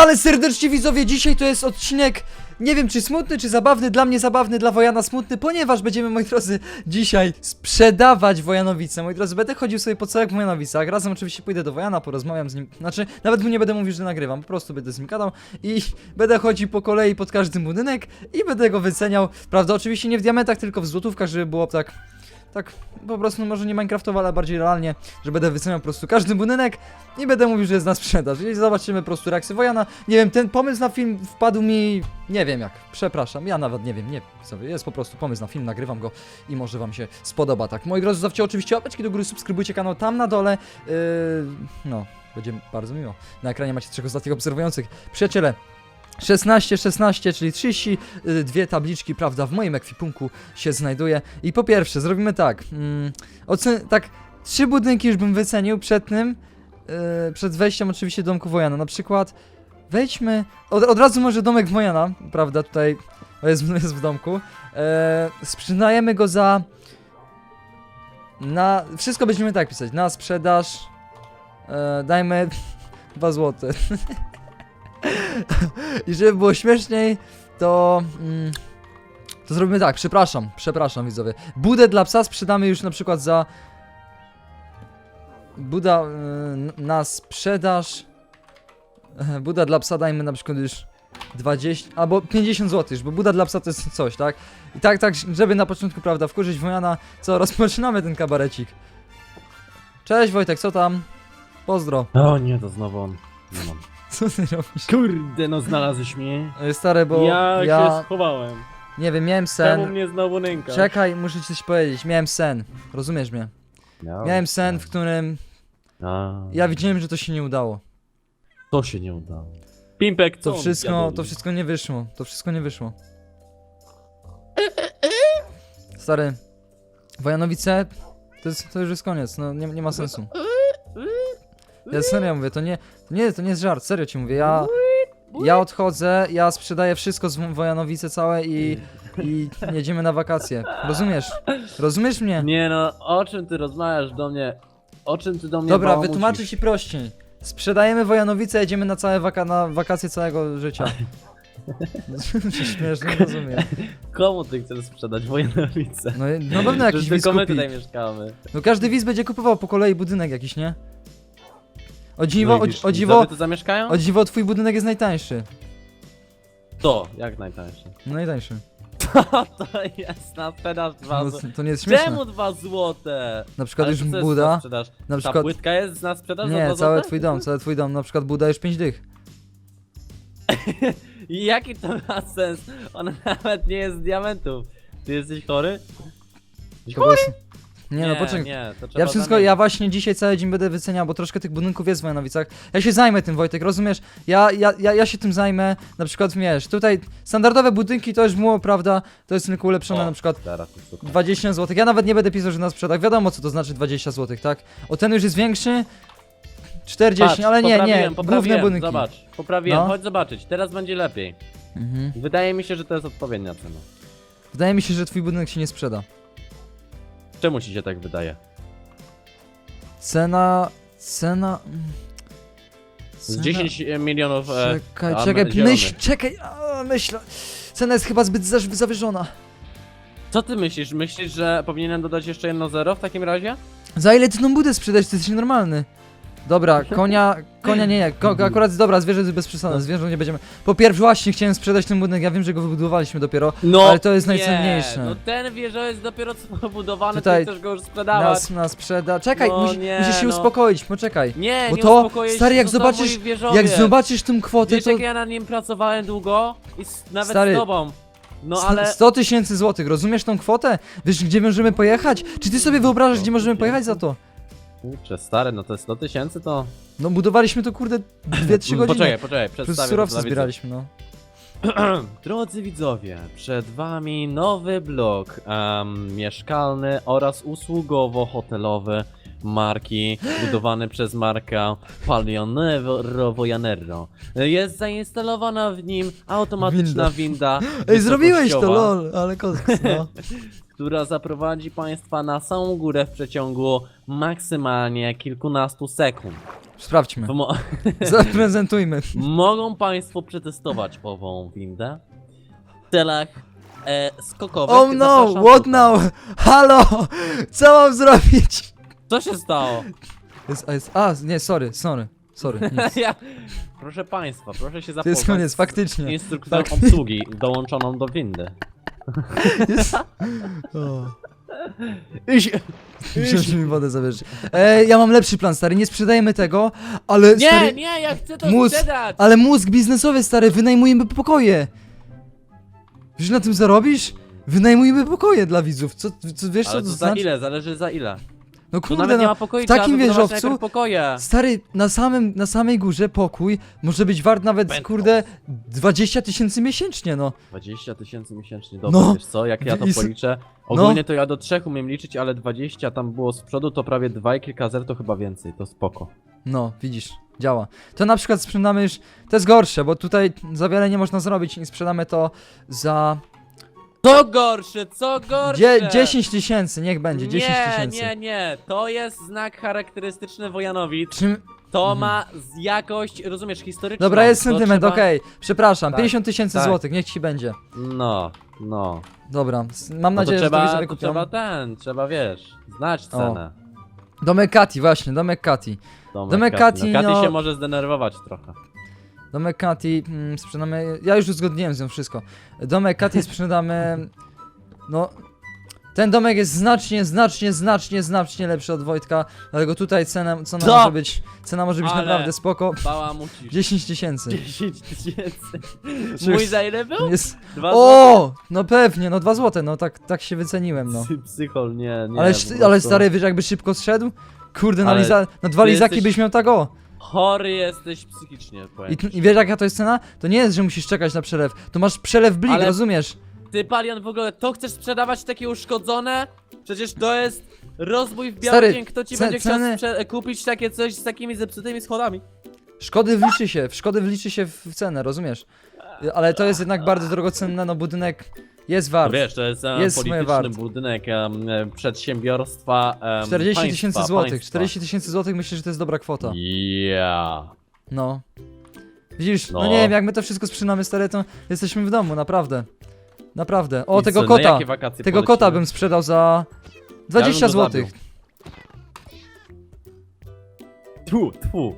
ale serdecznie widzowie, dzisiaj to jest odcinek, nie wiem czy smutny, czy zabawny, dla mnie zabawny, dla Wojana smutny, ponieważ będziemy, moi drodzy, dzisiaj sprzedawać Wojanowice. Moi drodzy, będę chodził sobie po całych Wojanowicach, razem oczywiście pójdę do Wojana, porozmawiam z nim, znaczy, nawet mu nie będę mówił, że nagrywam, po prostu będę z nim gadał i będę chodził po kolei pod każdy budynek i będę go wyceniał, prawda, oczywiście nie w diamentach, tylko w złotówkach, żeby było tak... Tak, po prostu może nie Minecraftowo, ale bardziej realnie, że będę wyceniał po prostu każdy budynek i będę mówił, że jest na sprzedaż. I zobaczymy po prostu reakcję Wojana. Nie wiem, ten pomysł na film wpadł mi, nie wiem jak, przepraszam, ja nawet nie wiem, nie sobie, jest po prostu pomysł na film, nagrywam go i może wam się spodoba, tak. Moi drodzy, zostawcie oczywiście łapeczki do góry, subskrybujcie kanał tam na dole, yy, no, będzie bardzo miło. Na ekranie macie trzech ostatnich obserwujących. Przyjaciele, 16, 16, czyli 32 tabliczki, prawda, w moim ekwipunku się znajduje. I po pierwsze, zrobimy tak. Mm, ocen tak, trzy budynki już bym wycenił przed tym, yy, przed wejściem oczywiście do domku Wojana. Na przykład, wejdźmy, od, od razu może domek Wojana, prawda, tutaj jest, jest w domku. E, sprzedajemy go za. Na. Wszystko będziemy tak pisać. Na sprzedaż. E, dajmy 2 złote. I żeby było śmieszniej, to. Mm, to zrobimy tak, przepraszam, przepraszam widzowie. Budę dla psa sprzedamy już na przykład za. Buda y, na sprzedaż. Buda dla psa dajmy na przykład już 20 albo 50 zł, bo Buda dla psa to jest coś, tak? I tak, tak, żeby na początku, prawda, wkurzyć Wojana, co rozpoczynamy ten kabarecik. Cześć Wojtek, co tam? Pozdro. O nie, to znowu on. Nie mam. Co ty robisz? Kurde, no znalazłeś mnie. E, Stary, bo ja, ja, się schowałem. nie wiem, miałem Czemu sen. mnie znowu nękasz? Czekaj, muszę ci coś powiedzieć. Miałem sen. Rozumiesz mnie? No, Miałem sen, w którym A, ja widziałem, że to się nie udało. To się nie udało. Pimpek, co To on wszystko, to wszystko nie wyszło. To wszystko nie wyszło. Stary, Wojanowice, to, jest, to już jest koniec, no nie, nie ma sensu. Ja serio mówię, to nie, to nie, to nie jest żart, serio ci mówię, ja, ja odchodzę, ja sprzedaję wszystko z Wojanowice całe i, i jedziemy na wakacje. Rozumiesz? Rozumiesz mnie? Nie no, o czym ty rozmawiasz do mnie? O czym ty do mnie Dobra, bałamucisz? wytłumaczę ci prościej. Sprzedajemy Wojanowice, jedziemy na całe waka na wakacje całego życia. Śmiesznie, rozumiem. Komu ty chcesz sprzedać Wojanowice? No, i- na pewno jakiś widz tylko my kupi. tutaj mieszkamy. No każdy widz będzie kupował po kolei budynek jakiś, nie? O dziwo, no o, i widzisz, o dziwo, widzowie tu zamieszkają? o dziwo, twój budynek jest najtańszy. To, jak najtańsze. Najtańszy. to jest na sprzedaż dwa No, zł- to nie jest śmieszne. Czemu dwa złote? Na przykład Ale już co jest Buda, na sprzedaż? na Ta przykład... płytka jest na sprzedaż za Nie, dwa cały złote? twój dom, cały twój dom, na przykład Buda już 5 dych. I Jaki to ma sens? On nawet nie jest z diamentów. Ty jesteś chory? Po prostu- Nie, no poczekaj. Nie, to trzeba Ja wszystko, zamienić. ja właśnie dzisiaj cały dzień będę wyceniał, bo troszkę tych budynków jest w Wojanowicach. Ja się zajmę tym, Wojtek, rozumiesz? Ja, ja, ja, ja się tym zajmę, na przykład, wiesz, tutaj standardowe budynki to już było, prawda, to jest tylko ulepszone O, na przykład Teraz jest super. 20 zł. Ja nawet nie będę pisał, że na sprzedaż. Wiadomo, co to znaczy 20 zł, tak? O ten już jest większy. 40, Patrz, ale nie, nie. poprawiłem, Główne poprawiłem, budynki. Zobacz, poprawiłem, No. chodź zobaczyć, teraz będzie lepiej. Mhm. Wydaje mi się, że to jest odpowiednia cena. Wydaje mi się, że twój budynek się nie sprzeda. Czemu ci się tak wydaje? Cena. Cena. Z Cena- 10 milionów e, Czekaj, a czekaj, zielony. myśl, czekaj, a, myśl. Cena jest chyba zbyt zaż- zawyżona. Co ty myślisz? Myślisz, że powinienem dodać jeszcze jedno zero w takim razie? Za ile ty tą budę sprzedać? Ty jesteś normalny. Dobra, konia, konia nie, nie, ko, akurat dobra, zwierzę jest bez przesady, zwierzę nie będziemy. Po pierwsze właśnie chciałem sprzedać ten budynek, ja wiem, że go wybudowaliśmy dopiero, No, ale to jest nie, najcenniejsze. No ten wieżowiec dopiero co pobudowany, Tutaj ty chcesz go już sprzedawać. Nas, nas sprzeda. Czekaj, No musi, nie, musisz się no. uspokoić, poczekaj. Nie, Bo nie to, stary, jak zobaczysz-. Jak zobaczysz tą kwotę, Wiesz to jak ja na nim pracowałem długo? I s- nawet Stary, z tobą. No ale... 100 tysięcy złotych, rozumiesz tą kwotę? Wiesz, gdzie możemy pojechać? Czy ty sobie wyobrażasz, gdzie możemy pojechać za to? Kurczę, stary, no to jest 100 tysięcy to... No budowaliśmy to kurde 2-3 godziny. Poczekaj, poczekaj, Plus przedstawię to surowce dla widzów. zbieraliśmy, no. Drodzy widzowie, przed wami nowy blok em, mieszkalny oraz usługowo-hotelowy marki budowany przez markę Palionero Voyanero. Jest zainstalowana w nim automatyczna winda, Ej, zrobiłeś to, wysokościowa, lol, ale koks, no. która zaprowadzi Państwa na samą górę w przeciągu maksymalnie kilkunastu sekund. Sprawdźmy. To mo- Zaprezentujmy. mogą Państwo przetestować ową windę w celach e, skokowych. Oh no, what tutaj. now? Halo! Co mam zrobić? Co się stało? Jest, a, jest, a, nie, sorry, sorry, sorry, ja... Proszę Państwa, proszę się To zapoznać jest koniec, z faktycznie. instrukcją Fak- obsługi dołączoną do windy. Jest... O. Myślałem, że mi wodę zabierze. E, ja mam lepszy plan, stary, nie sprzedajemy tego, ale Nie, stary, nie, ja chcę to Mózg, sprzedać! ale mózg biznesowy, stary, wynajmujemy pokoje. Wiesz, na tym zarobisz? Wynajmujemy pokoje dla widzów. Co, co wiesz, Ale co to to za znaczy? ile? Zależy za ile. No Tu kurde, nawet nie no, ma w takim wieżowcu- pokoje. Stary, na samym, na samej górze pokój może być wart nawet, Penthouse. kurde, 20 tysięcy miesięcznie, no. 20 tysięcy miesięcznie, dobra, No. wiesz co, jak ja to policzę. Ogólnie to ja do trzech umiem liczyć, ale 20 tam było z przodu, to prawie dwa i kilka zer to chyba więcej, to spoko. No, widzisz, działa. To na przykład sprzedamy już, to jest gorsze, bo tutaj za wiele nie można zrobić i sprzedamy to za Co gorsze, co gorsze! dzie 10 tysięcy, niech będzie, 10 nie, tysięcy. Nie, nie, to jest znak charakterystyczny Wojanowic. Czym... To ma z jakość, rozumiesz, historyczną. Dobra, jest To sentyment, trzeba- okej, przepraszam, Tak, 50 tysięcy tak. złotych, niech ci będzie. No, no. Dobra, s- mam No to nadzieję, że to trzeba, widzowie to kupią. trzeba ten, trzeba wiesz, znać O. cenę. Domek Kati, właśnie, domek Kati. Domek, Domek Kati. No, Kati no- się może zdenerwować trochę. Domek Kati, mm, sprzedamy, ja już uzgodniłem z nią wszystko. Domek Kati sprzedamy, no... Ten domek jest znacznie, znacznie, znacznie, znacznie lepszy od Wojtka, dlatego tutaj cena, cena Co? może być, cena może być Ale- naprawdę spoko. Bała musisz. 10 tysięcy. 10 tysięcy. Mój za ile był? Jest... Dwa O! No pewnie, no 2 złote, no tak, tak się wyceniłem, no. Psychol, nie, nie. Ale, po sz- ale stary, wiesz jakby szybko zszedł? Kurde, na, Ale liza, na dwa ty lizaki jesteś- byś miał tak o. Chory jesteś psychicznie, powiem. I, I wiesz jaka to jest cena? To nie jest, że musisz czekać na przelew. To masz przelew blik, Ale- rozumiesz? Ty, Palion, w ogóle to chcesz sprzedawać takie uszkodzone? Przecież to jest rozbój w biały Stary, dzień. Kto ci ce- będzie chciał ceny- sprze- kupić takie coś z takimi zepsutymi schodami? Szkody wliczy się, w szkody wliczy się w w cenę, rozumiesz? Ale to jest jednak bardzo drogocenne, no budynek jest No wart. wiesz, to jest, e, Jest polityczny wart. budynek e, przedsiębiorstwa em, 40 państwa, tysięcy złotych, państwa. 40 tysięcy złotych myślę, że to jest dobra kwota. Ja. No. Widzisz, no. No. nie wiem, jak my to wszystko sprzedamy stare, to jesteśmy w domu, naprawdę. Naprawdę. O, I tego co, na kota, tego polecimy? kota bym sprzedał za 20 go złotych. Tu, tu.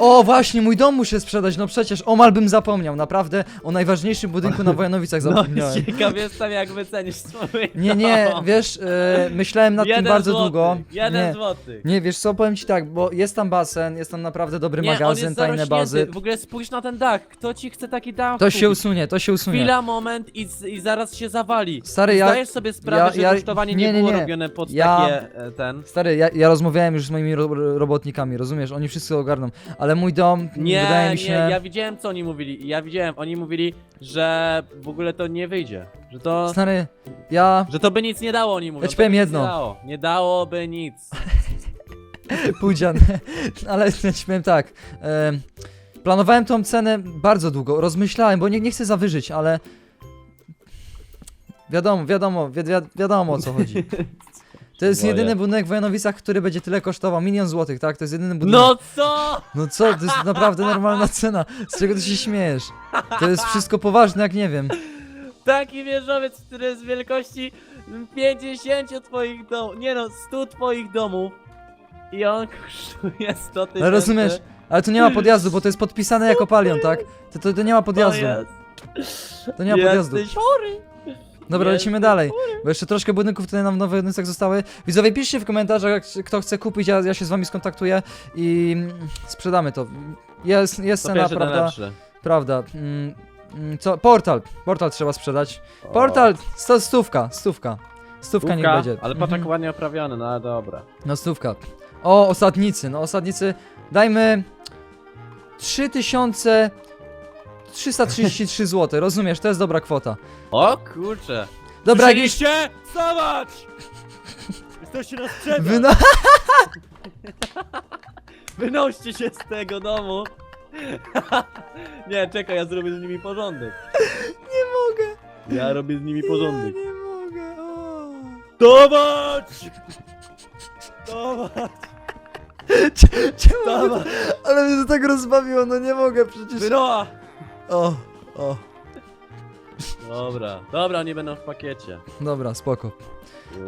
O, właśnie, mój dom muszę sprzedać, no przecież omal bym zapomniał, naprawdę, o najważniejszym budynku na Wojanowicach No, zapomniałem. ciekaw jestem jak wycenisz swój Nie, nie, dom. wiesz, e, myślałem nad tym Jeden bardzo złoty, długo. Jeden Nie, złoty. nie, wiesz co, powiem ci tak, bo jest tam basen, jest tam naprawdę dobry Nie, on magazyn, jest tajne zarośnięty. bazy. W ogóle spójrz na ten dach. Kto ci chce taki dach To się kupić? usunie, to się usunie. Chwila, moment i, z- i zaraz się zawali. Stary, ja- Zdajesz sobie sprawę, ja- że ja- rusztowanie nie, nie, nie, było nie. robione pod Ja- takie e, ten. Stary, ja, ja rozmawiałem już z moimi ro robotnikami, rozumiesz? Oni wszyscy ogarną, ale mój dom, Nie, wydaje mi nie, się... ja widziałem co oni mówili. Ja widziałem, oni mówili, że w ogóle to nie wyjdzie. Że to. Stary, ja... Że to by nic nie dało, oni mówią. Ja ci to by powiem nic jedno. Nie, dało. nie dałoby nic. Pójdzian, ale ja ci powiem tak. em, planowałem tą cenę bardzo długo, rozmyślałem, bo nie, nie chcę zawyżyć, ale. Wiadomo, wiadomo, wi wi wiadomo o co chodzi. To jest Boję. jedyny budynek w Wojanowicach, który będzie tyle kosztował, milion złotych, tak? To jest jedyny budynek. No co? No co, to jest naprawdę normalna cena. Z czego ty się śmiejesz? To jest wszystko poważne, jak nie wiem. Taki wieżowiec, który jest wielkości 50 twoich domów. Nie no, 100 twoich domów. I on kosztuje 100 tysięcy. Ale rozumiesz? Ale tu nie ma podjazdu, bo to jest podpisane jako palion, tak? To, to, to nie ma podjazdu. To nie ma podjazdu. Jesteś chory. Dobra, lecimy dalej. Bo jeszcze troszkę budynków tutaj nam w Nowych Jednostkach zostały. Widzowie, piszcie w komentarzach, jak- kto chce kupić, ja, ja się z wami skontaktuję i mm, sprzedamy to. Jest, jest cena, prawda? Prawda. Mm, mm, co? Portal. Portal trzeba sprzedać. Portal, sto, stówka, stówka. Stówka niech Stówka, będzie. Ale patrz Mhm. jak ładnie oprawiony, no ale dobra. No stówka. O, osadnicy, no osadnicy. Dajmy 3333 zł, rozumiesz, to jest dobra kwota. O kurczę. Dobra, jak już... Słyszeliście? Jesteście na sprzedaż! Wyno... Wynoście się z tego domu! Nie, czekaj, ja zrobię z nimi porządek. Ja robię z nimi porządek. Ja nie mogę, o. Dawać! Dawać! Czemu? Dawaj. Ale mnie to tak rozbawiło, no nie mogę przecież. Wyroa! O, o. Dobra, dobra, nie będą w pakiecie. Dobra, spoko.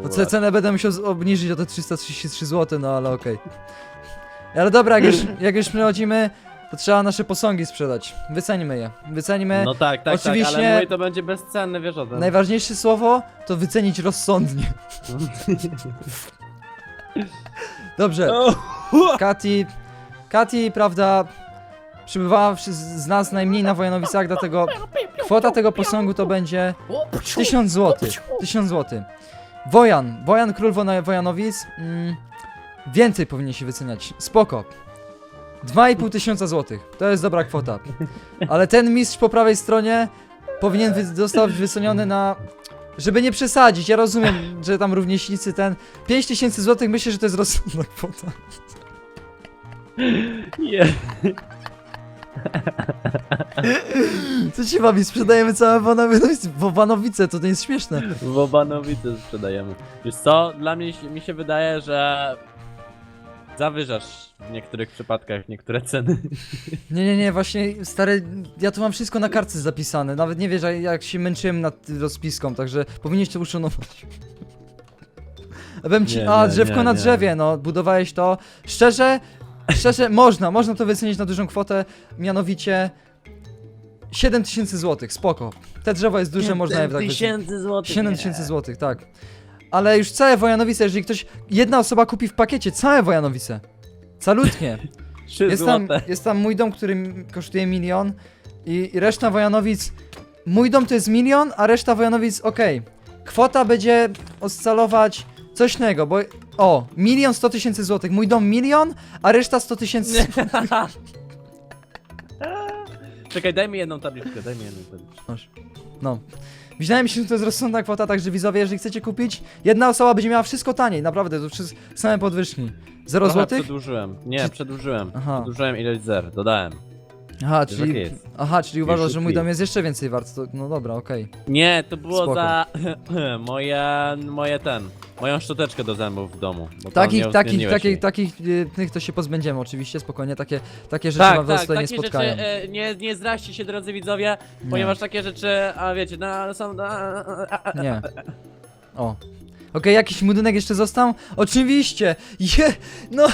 No ce- cenę będę musiał z- obniżyć o te 333 zł, no ale okej. Ale dobra, jak już, jak już przechodzimy, to trzeba nasze posągi sprzedać. Wycenimy je. Wycenimy. No tak, tak, Oczywiście- tak, ale mój to będzie bezcenny, wiesz o tym. Najważniejsze słowo to wycenić rozsądnie. Dobrze, O, Kati. Kati, prawda, przybywała z nas najmniej na Wojanowicach, dlatego kwota tego posągu to będzie 1000 zł. 1000 zł. Wojan, Wojan król Wojanowic. Mm, więcej powinien się wyceniać. Spoko. 2,5 tysiąca złotych. To jest dobra kwota. Ale ten mistrz po prawej stronie powinien wy- zostać wyceniony na. Żeby nie przesadzić, ja rozumiem, że tam rówieśnicy ten. 5 tysięcy złotych myślę, że to jest rozsądna kwota. Nie. Co się bawi? Sprzedajemy całe Wanowice, Wanowice, to nie jest śmieszne. Wobanowice sprzedajemy. Wiesz co, dla mnie mi się wydaje, że zawyżasz w niektórych przypadkach niektóre ceny. Nie, nie, nie, właśnie stary, ja tu mam wszystko na kartce zapisane. Nawet nie wiesz, jak- się męczyłem nad rozpiską, także powinieneś to uszanować. A Powiem ci, Nie, a nie, drzewko nie, na nie. drzewie, no, budowałeś to. Szczerze, szczerze, można, można to wycenić na dużą kwotę, mianowicie 7000 zł, spoko. Te drzewo jest duże, można je tak wycenić. tysięcy złotych. 7 tysięcy złotych, tak. Ale już całe Wojanowice, jeżeli ktoś, jedna osoba kupi w pakiecie całe Wojanowice, calutnie, Trzy jest tam, złote. jest tam mój dom, który m- kosztuje milion i, i reszta Wojanowic, mój dom to jest milion, a reszta Wojanowic, okej. Kwota będzie oscylować coś innego, bo, o, milion sto tysięcy złotych, mój dom milion, a reszta 100 tysięcy, Czekaj, daj mi jedną tabliczkę, daj mi jedną tabliczkę. no. Wydaje mi się, że to jest rozsądna kwota, także widzowie, jeżeli chcecie kupić, jedna osoba będzie miała wszystko taniej, naprawdę, to wszystko same podwyżki. 0 Trochę złotych? przedłużyłem. Nie, Czy- przedłużyłem. Aha. Przedłużyłem ilość zer, dodałem. Aha, Wiesz, czyli, jak jest. aha, czyli uważasz, że mój szybciej. dom jest jeszcze więcej wart, to, no dobra, okej. Nie, to było Spoko. za moje, moje ten, moją szczoteczkę do zębów w domu. Bo Takich, nie takich, uwzględniłeś takich, jej. takich, y, tych to się pozbędziemy oczywiście, spokojnie, takie, takie rzeczy Tak, wam was tak, tutaj nie takie spotkają. rzeczy e, nie, nie zraźcie się drodzy widzowie, Nie. ponieważ takie rzeczy, a wiecie, na, są na, a, a, Nie. O. Okej, jakiś budynek jeszcze został? Oczywiście! Je, no,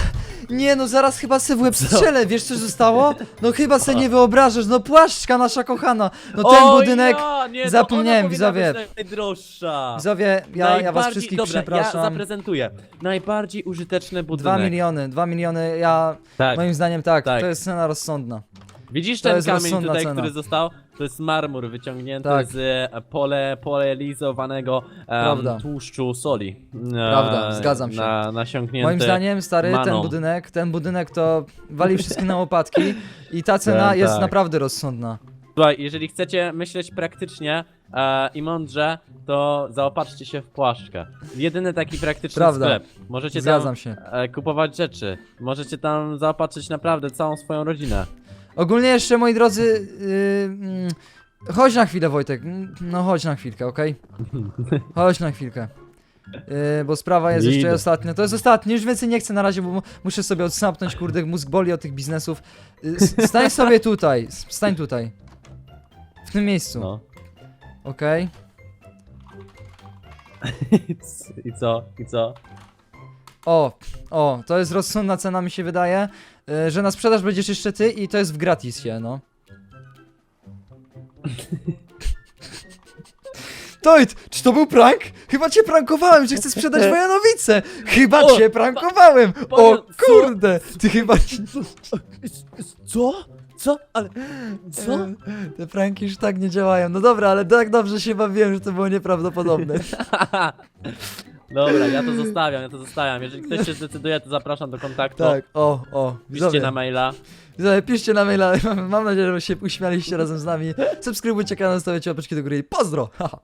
nie no, zaraz chyba se w łeb strzelę, wiesz co zostało? No chyba se nie wyobrażasz, no płaszczka nasza kochana, no ten O budynek, ja, nie, to zapomniałem, ona powinna widzowie. być najdroższa. widzowie, ja, ja was Najbardziej- wszystkich dobra, ja przepraszam. zaprezentuję. Najbardziej użyteczny budynek. Dwa miliony, dwa miliony, ja, Tak. moim zdaniem tak, Tak. to jest cena rozsądna. Widzisz to ten jest kamień rozsądna tutaj, cena. który został? To jest marmur wyciągnięty Tak. z e, pole, polelizowanego Prawda. em, tłuszczu soli. E, Prawda, zgadzam się. Na, nasiąknięty. Moim zdaniem, stary, ten maną. budynek, ten budynek to wali wszystkich na łopatki i ta cena Tak, jest tak. naprawdę rozsądna. Słuchaj, jeżeli chcecie myśleć praktycznie e, i mądrze, to zaopatrzcie się w płaszczkę. Jedyny taki praktyczny Prawda. sklep. Możecie Zgadzam tam się. e, kupować rzeczy. Możecie tam zaopatrzyć naprawdę całą swoją rodzinę. Ogólnie jeszcze, moi drodzy, yy, mm, chodź na chwilę, Wojtek. Mm, No chodź na chwilkę, okej? Chodź na chwilkę. Yy, bo sprawa jest jeszcze Idę. ostatnia. To jest ostatnie, już więcej nie chcę na razie, bo mu- muszę sobie odsapnąć, kurde, mózg boli od tych biznesów. Yy, s- stań sobie tutaj, s- stań tutaj. W tym miejscu, No. okej? I co? I co? O, o, to jest rozsądna cena, mi się wydaje, yy, że na sprzedaż będziesz jeszcze ty i to jest w gratisie, no. Toit, czy to był prank? Chyba cię prankowałem, że chcę sprzedać Wojanowice! Chyba O, cię prankowałem! O co? kurde, ty chyba... Co? Co? Ale... Co? E, Te pranki już tak nie działają. No dobra, ale tak dobrze się bawiłem, że to było nieprawdopodobne. Dobra, ja to zostawiam, ja to zostawiam. Jeżeli ktoś się zdecyduje, to zapraszam do kontaktu. Tak, o, o. Piszcie na maila. Widzowie, piszcie na maila, mam, mam nadzieję, że się uśmialiście razem z nami. Subskrybujcie kanał, stawiacie łapeczki do góry i pozdro! Haha.